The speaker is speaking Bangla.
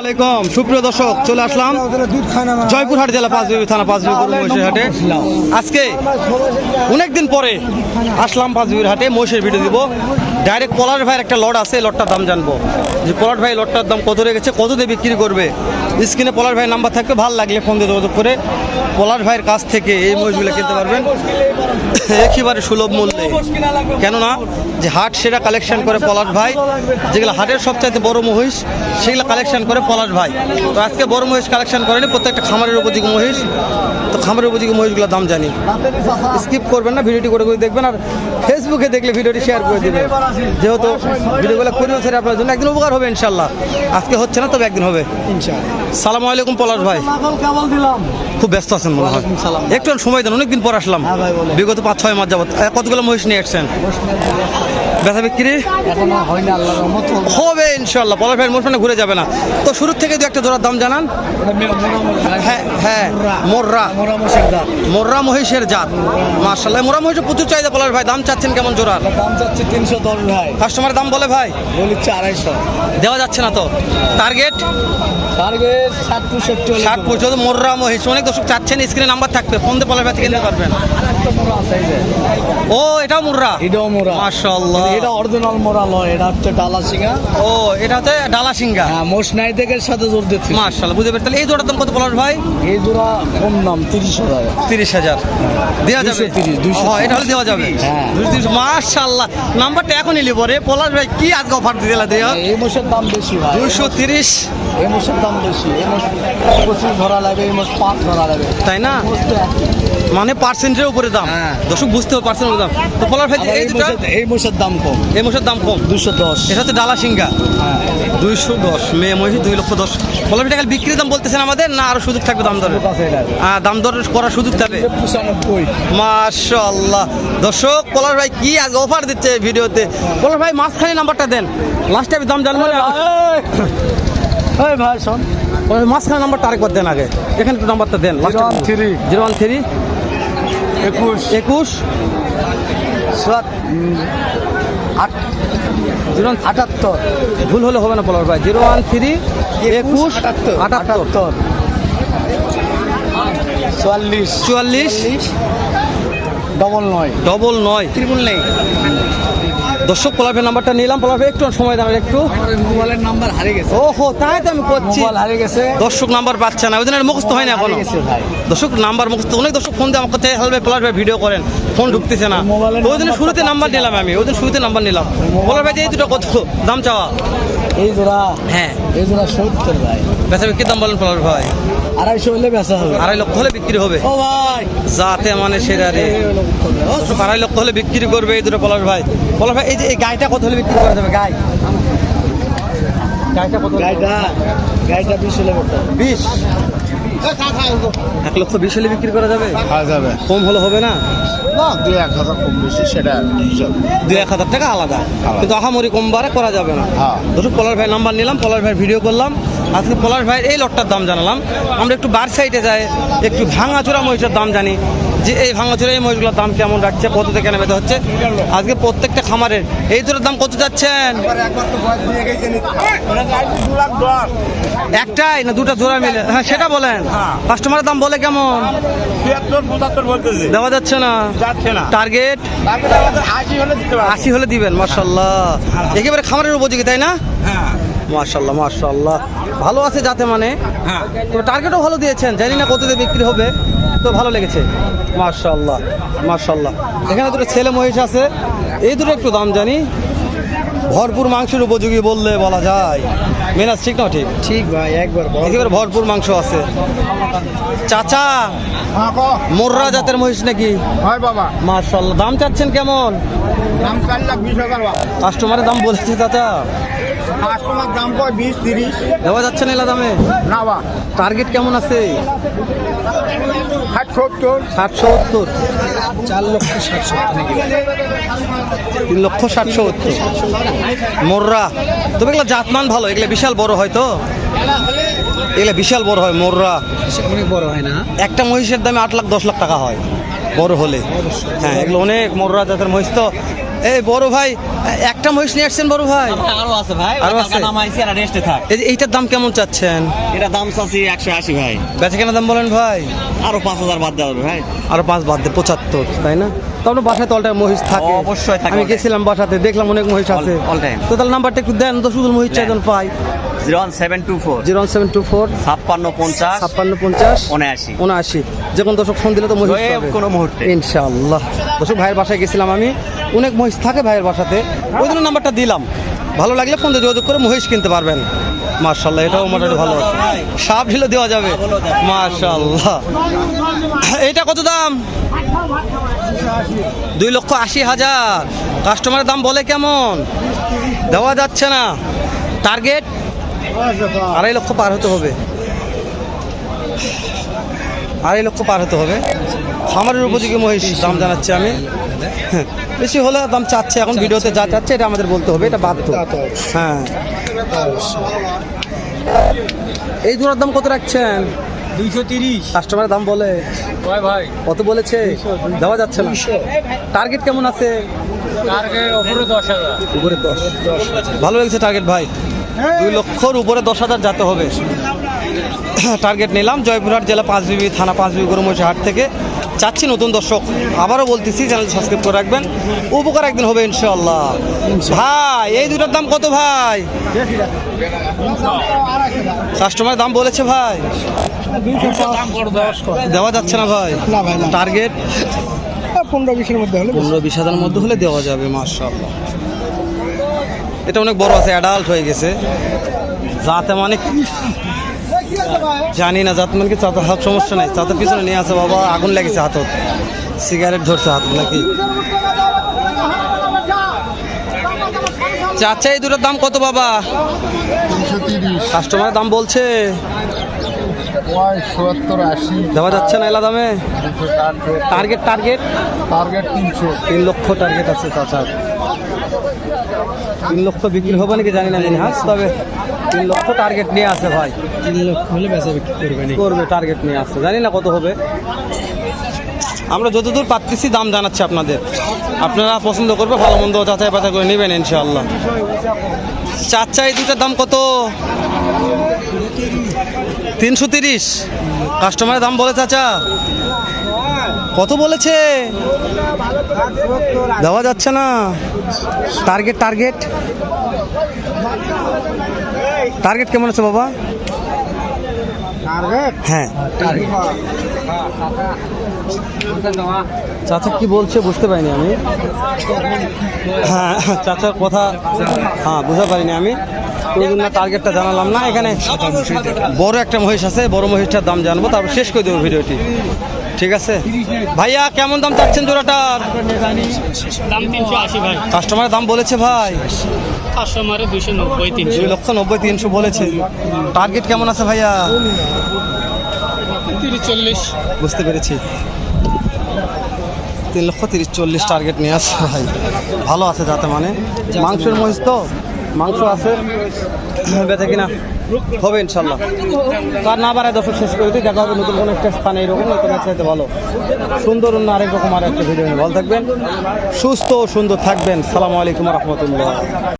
আলাইকুম। সুপ্রিয় দর্শক, চলে আসলাম জয়পুরহাট জেলা পাঁচবিবি থানা পাঁচবিবি মহিষের আজকে অনেকদিন পরে আসলাম পাঁচবিবির হাটে, মহিষের ভিডিও দিব। ডাইরেক্ট পলাশ ভাইয়ের একটা লট আছে লটটার দাম জানব। যে পলাশ ভাই লটটার দাম কত রেখেছে, কত দিয়ে বিক্রি করবে? স্ক্রিনে পলাশ ভাইয়ের নাম্বার থাকবে, ভালো লাগলে ফোন দিয়ে যোগাযোগ করে পলাশ ভাইয়ের কাছ থেকে এই মহিষগুলো কিনতে পারবেন। একেবারে সুলভ মূল্যে। কেননা, যে হাট সেটা কালেকশন করে পলাশ ভাই, যেগুলো হাটের সবচাইতে বড় মহিষ, সেগুলো কালেকশন করে পলাশ ভাই। তো আজকে বড় মহিষ কালেকশন করেনি, প্রত্যেকটা খামারের উপযোগী মহিষ। তো খামারের উপযোগী মহিষগুলোর দাম জানি। স্কিপ করবেন না, ভিডিওটি করে করে দেখবেন, আর ফেসবুকে দেখলে ভিডিওটি শেয়ার করে দেবেন। যেহেতু ভিডিওগুলো করিও ছেড়ে আপনার জন্য একদিন উপকার হবে ইনশাল্লাহ। আজকে হচ্ছে না তবে একদিন হবে। সালাম আলাইকুম পলাশ ভাই। খুব ব্যস্ত আছেন মনে হয়। একটু সময় দেন অনেকদিন পর আসলাম। হ্যাঁ। বিগত পাঁচ ছয় মাস যাবত কতগুলো মহিষ নিয়ে এসছেন বেচা বিক্রি? এখনও হয়নি আল্লাহর রহমত। হবে ইনশাল্লাহ পলাশ ভাইয়ের মানে ঘুরে যাবে না। তো শুরুর থেকে দু একটা জোড়ার দাম জানান। হ্যাঁ হ্যাঁ মোররা মোরা। মশের মোররা মহিষের জাত। মার্শাল্লাহ মোরা মহিষের প্রচুর চাহিদা পলাশ ভাই। দাম চাচ্ছেন কেমন জোড়ার? দাম যাচ্ছে তিনশো দশ ভাই। কাস্টমার দাম বলে ভাই? বলিচ্ছে আড়াইশো। দেওয়া যাচ্ছে না তো। টার্গেট? টার্গেট ষাট পঁয়ষট্টি ষাট মোররা মহিষ। অনেক দর্শক চাচ্ছেন স্ক্রিনে নাম্বার থাকবে। ফোন দিয়ে পলাশ ভাই থেকে নিতে পারবেন। ও এটাও মুর্রা এটাও মোরা মাশাআল্লাহ। এটা অরিজিনাল মোরা লয় এটা হচ্ছে ডালা সিঙ্গা ও এটা হচ্ছে ডালা সিংহা হ্যাঁ মোষ নাই থেকে সাথে জোর দিচ্ছি। বুঝতে তাহলে এই জোড়ার দাম কত পলাশ ভাই? এই জোড়া কম দাম তিরিশ হাজার। তিরিশ হাজার। দেওয়া যাবে? 230, 230 ও, এটা হলে দেওয়া যাবে? হ্যাঁ। মার্শাল্লাহ নাম্বারটা এখনই নিব রে। পলাশ ভাই কি আজকে অফার দিয়ে দিলা দেওয়া এই মোষের দাম বেশি ভাই। দুশো তিরিশ। এই মোষের দাম বেশি। এই মোষ পঁচিশ ধরা লাগে এই মোষ পাঁচ ধরা লাগে তাই না? মানে পার্সেন্টের উপরে দাম। হ্যাঁ। দর্শক বুঝতে হবে পার্সেন্টের দাম। তো পলাশ ভাই এই দুটা? মোষের এই মোষের দাম কম। এই মাসের দাম কম? দুশো দশ। এটা হচ্ছে ডালা সিংহা হ্যাঁ। দুইশো দশ। মেয়ে মহিষ দুই লক্ষ দশ। পলাশ ভাই টাকা বিক্রির দাম বলতেছেন আমাদের না আরও সুযোগ থাকবে দাম দরের? আছে। দাম দর করার সুযোগ থাকবে। মাশাআল্লাহ। দর্শক পলাশ ভাই কি আজ অফার দিচ্ছে ভিডিওতে? পলাশ ভাই মাঝখানে নাম্বারটা দেন। লাস্ট টাইম দাম জানব না। এই ভাই শোন। মাঝখানে নাম্বারটা আরেকবার দেন আগে। এখানে একটু নাম্বারটা দেন। 013 জিরো ওয়ান থ্রি। একুশ। একুশ। আট জিরো আটাত্তর। ভুল হলে হবে না পলার ভাই। জিরো ওয়ান থ্রি একুশ আটাত্তর। আটাত্তর। চুয়াল্লিশ। চুয়াল্লিশ। ডবল নয়। ডবল নয়। ত্রিপুল নেই। দর্শক পোলাফের নাম্বারটা নিলাম। পোলাফে একটু সময় দেন একটু। আমার মোবাইলের নাম্বার হারিয়ে গেছে। ওহো তাই তো আমি করছি। মোবাইল হারিয়ে গেছে। দর্শক নাম্বার পাচ্ছে না। ওই জন্য মুখস্থ হয় না এখনও। দর্শক নাম্বার মুখস্থ। অনেক দর্শক ফোন দিয়ে আমাকে চাই হালবে পোলাফে ভিডিও করেন। ফোন ঢুকতেছে না। ওই জন্য শুরুতে নাম্বার নিলাম আমি। ওই জন্য শুরুতে নাম্বার নিলাম। পোলাফে যে এই দুটো কত দাম চাওয়া? এই জোড়া হ্যাঁ। এই জোড়া সত্তর ভাই। বেচা বিক্রির দাম বলেন পলাশ ভাই। আড়াইশো হলে বেচা হবে। আড়াই লক্ষ হলে বিক্রি হবে। ও ভাই। যাতে মানে সেরা রে। আড়াই লক্ষ হলে বিক্রি করবে এই দুটো পলাশ ভাই। পলাশ ভাই এই যে এই গাইটা কত হলে বিক্রি করা যাবে? গাই। গাইটা কত গাইটা গাইটা বিশ হলে বিশ? এক লক্ষ বিশ হলে বিক্রি করা যাবে? যাবে। কম হলে হবে না? না দু এক হাজার কম বেশি সেটা দু এক হাজার টাকা আলাদা। কিন্তু আহামরি করা যাবে না। হ্যাঁ। পলাশ ভাই নাম্বার নিলাম পলার ভাই ভিডিও করলাম। আজকে পলাশ ভাই এই লটটার দাম জানালাম। আমরা একটু বার সাইডে যাই একটু ভাঙাচোরা মহিষের দাম জানি। যে এই ভাঙাচোরা এই মহিষগুলোর দাম কেমন রাখছে কততে কেন বেঁধে হচ্ছে? আজকে প্রত্যেকটা খামারের এই দুটোর দাম কত যাচ্ছেন? একটাই না দুটো জোড়া মিলে? হ্যাঁ সেটা বলেন। কাস্টমারের দাম বলে কেমন? দেওয়া যাচ্ছে না? টার্গেট আশি হলে দিবেন মার্শাল্লাহ একেবারে খামারের উপযোগী তাই না? হ্যাঁ। মার্শাল্লাহ মার্শাল্লাহ ভালো আছে যাতে মানে। হ্যাঁ। তবে টার্গেটও ভালো দিয়েছেন জানি না কততে বিক্রি হবে তো ভালো লেগেছে। মার্শাল্লাহ মার্শাল্লাহ এখানে দুটো ছেলে মহিষ আছে এই দুটো একটু দাম জানি। ভরপুর মাংসের উপযোগী বললে বলা যায়। মেনাজ ঠিক না ঠিক? ঠিক ভাই একবার একেবারে ভরপুর মাংস আছে। চাচা হ্যাঁ মোর্রা জাতের মহিষ নাকি? হয় বাবা। মার্শাল্লাহ দাম চাচ্ছেন কেমন? দাম চার লাখ বিশ হাজার কাস্টমারের দাম বলেছে চাচা। কাস্টমার দাম কয়? বিশ তিরিশ? দেওয়া যাচ্ছে না এলা দামে? না বা টার্গেট কেমন আছে? ষাট সত্তর? ষাট সত্তর। চার লক্ষ ষাট সত্তর। তিন লক্ষ ষাট সত্তর। মোররা। তবে এগুলো জাতমান ভালো এগুলো বিশাল বড় হয় তো। এগুলো বিশাল বড় হয় মোররা। অনেক বড় হয় না? একটা মহিষের দামে আট লাখ দশ লাখ টাকা হয় বড় হলে। হ্যাঁ এগুলো অনেক মোররা জাতের মহিষ তো। এই বড় ভাই একটা মহিষ নিয়ে আসছেন বড় ভাই? আরও আছে ভাই আরও আছে? নাম আইছি আর রেস্টে থাক। এই এইটার দাম কেমন চাচ্ছেন? এটা দাম চাচ্ছি একশো আশি ভাই। বেচা কেনা দাম বলেন ভাই। আরও পাঁচ হাজার বাদ দেওয়া ভাই। আরও পাঁচ বাদ দে পঁচাত্তর তাই না? তো আপনার বাসায় তো অলটাইম মহিষ থাকে। অবশ্যই থাকে আমি গেছিলাম বাসাতে দেখলাম অনেক মহিষ আছে। time। তো তাহলে নাম্বারটা একটু দেন তো শুধু মহিষ চাইজন পাই। Zero one seven two four. Zero seven two four. ছাপ্পান্ন পঞ্চাশ। ছাপ্পান্ন পঞ্চাশ। উনআশি। উনআশি। যে কোনো দর্শক ফোন দিলে তো কোনো মুহূর্তে। ইনশাআল্লাহ। দর্শক ভাইয়ের বাসায় গেছিলাম আমি। অনেক মহিষ থাকে ভাইয়ের বাসাতে। ওই জন্য নাম্বারটা দিলাম। ভালো লাগলে ফোন দিয়ে যোগাযোগ করে মহিষ কিনতে পারবেন। মার্শাল্লাহ এটাও মোটামুটি ভালো। সাপ ঢিলে দেওয়া যাবে। মার্শাল্লাহ এইটা কত দাম? দুই লক্ষ আশি হাজার। কাস্টমারের দাম বলে কেমন? দেওয়া যাচ্ছে না। টার্গেট? আড়াই লক্ষ পার হতে হবে। আড়াই লক্ষ পার হতে হবে। খামারের উপযোগী মহিষ দাম জানাচ্ছি আমি। বেশি হলে দাম চাচ্ছে এখন ভিডিওতে যা চাচ্ছে এটা আমাদের বলতে হবে এটা বাধ্য। হ্যাঁ। এই জোড়ার দাম কত রাখছেন? দুইশো তিরিশ। কাস্টমারের দাম বলে। ভাই? কত বলেছে? দেওয়া যাচ্ছে না। টার্গেট কেমন আছে? টার্গেট ওপরে দশ হাজার। উপরে দশ। ভালো লাগছে টার্গেট ভাই। দুই লক্ষর উপরে দশ হাজার যেতে হবে। টার্গেট নিলাম জয়পুরহাট জেলা পাঁচ পাঁচবিবি থানা পাঁচ পাঁচবিবি গরুমহিষি হাট থেকে। চাচ্ছি নতুন দর্শক। আবারও বলতেছি চ্যানেল সাবস্ক্রাইব করে রাখবেন। উপকার একদিন হবে ইনশাল্লাহ ভাই এই দুটার দাম কত ভাই? কাস্টমার দাম বলেছে ভাই। দেওয়া যাচ্ছে না ভাই। না ভাই, টার্গেট পনেরো বিশের মধ্যে হলে পনেরো বিশ হাজারের মধ্যে হলে দেওয়া যাবে মার্শাল্লাহ এটা অনেক বড় আছে অ্যাডাল্ট হয়ে গেছে। যাতে মানে জানি না যাতে মানে কি চাতে হাত সমস্যা নেই। চাতের পিছনে নিয়ে আছে বাবা আগুন লেগেছে হাতত। সিগারেট ধরছে হাত নাকি? চাচা এই দুটোর দাম কত বাবা? কাস্টমারের দাম বলছে। সত্তর আশি। দেওয়া যাচ্ছে না এলা দামে? টার্গেট টার্গেট টার্গেট তিনশো। তিন লক্ষ টার্গেট আছে চাচার তিন লক্ষ বিক্রি হবে নাকি জানি না মিনহাস তবে তিন লক্ষ টার্গেট নিয়ে আছে ভাই। তিন লক্ষ হলে বেচা বিক্রি করবেন করবে টার্গেট নিয়ে আসছে জানি না কত হবে। আমরা যতদূর পাচ্ছি দাম জানাচ্ছি আপনাদের। আপনারা পছন্দ করবে ভালো মন্দ যাচাই বাছাই করে নেবেন ইনশাআল্লাহ। চাচ্চা এই দুটার দাম কত? তিনশো তিরিশ। কাস্টমারের দাম বলে চাচা। কত বলেছে? দেওয়া যাচ্ছে না। Target target. টার্গেট কেমন আছে বাবা? হ্যাঁ। চাচা কি বলছে বুঝতে পারিনি আমি। হ্যাঁ চাচার কথা হ্যাঁ বুঝতে পারিনি আমি। টার্গেটটা জানালাম না, এখানে বড় একটা মহিষ আছে, বড় মহিষটার দাম জানব, তারপর শেষ করে দেবো ভিডিওটি। ঠিক আছে? ভাইয়া, কেমন দাম চাচ্ছেন জোড়াটার? কাস্টমারের দাম বলেছে ভাই। দুই লক্ষ নব্বই তিনশো বলেছে। টার্গেট কেমন আছে ভাইয়া? চল্লিশ বুঝতে পেরেছি। তিন লক্ষ তিরিশ চল্লিশ টার্গেট নিয়ে আসছে ভাই। ভালো আছে যাতে মানে। মাংসের মহিষ তো? মাংস আছে বেঁচে কিনা? হবে ইনশাল্লাহ। তার না বাড়ায় দর্শক শেষ করে দিই, দেখা হবে নতুন কোনো একটা স্থানে এরকম, নতুন একসাথে ভালো। সুন্দর অন্য আরেক রকম আর একটা ভিডিও নিয়ে। ভালো থাকবেন, সুস্থ ও সুন্দর থাকবেন। সালামু আলাইকুম রহমতুল্লাহ।